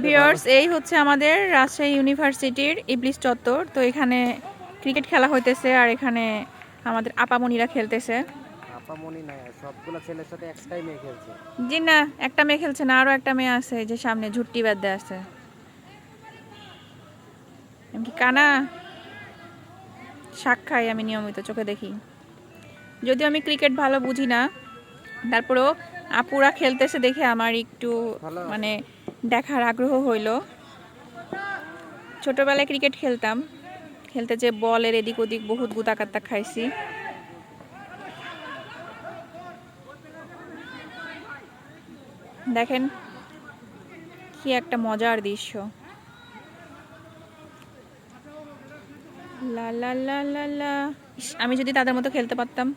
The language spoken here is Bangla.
বিয়ার্স এই হচ্ছে আমাদের রাজশাহী ইউনিভার্সিটির ইবলিস চত্বর। তো এখানে ক্রিকেট খেলা হইতেছে আর এখানে আমাদের আপামনিরা খেলতেছে। আপামনি নাই সবগুলো ছেলের সাথে একটাই মেয়ে খেলছে। জি না একটা মেয়ে খেলছে না আরও একটা মেয়ে আছে যে সামনে ঝুট্টি বাদ্যে আছে। আমি কি কানা? শাক খাই আমি নিয়মিত চোখে দেখি। যদিও আমি ক্রিকেট ভালো বুঝি না তারপরেও আপুরা খেলতেছে দেখে আমার একটু মানে দেখার আগ্রহ হইল। ছোটবেলায় ক্রিকেট খেলতাম। খেলতে যে বলের এদিক ওদিক বহুত গুতাকাত্তা খাইছি। দেখেন কি একটা মজার দৃশ্য। লা লা লা লা লা। আমি যদি তাদের মতো খেলতে পারতাম।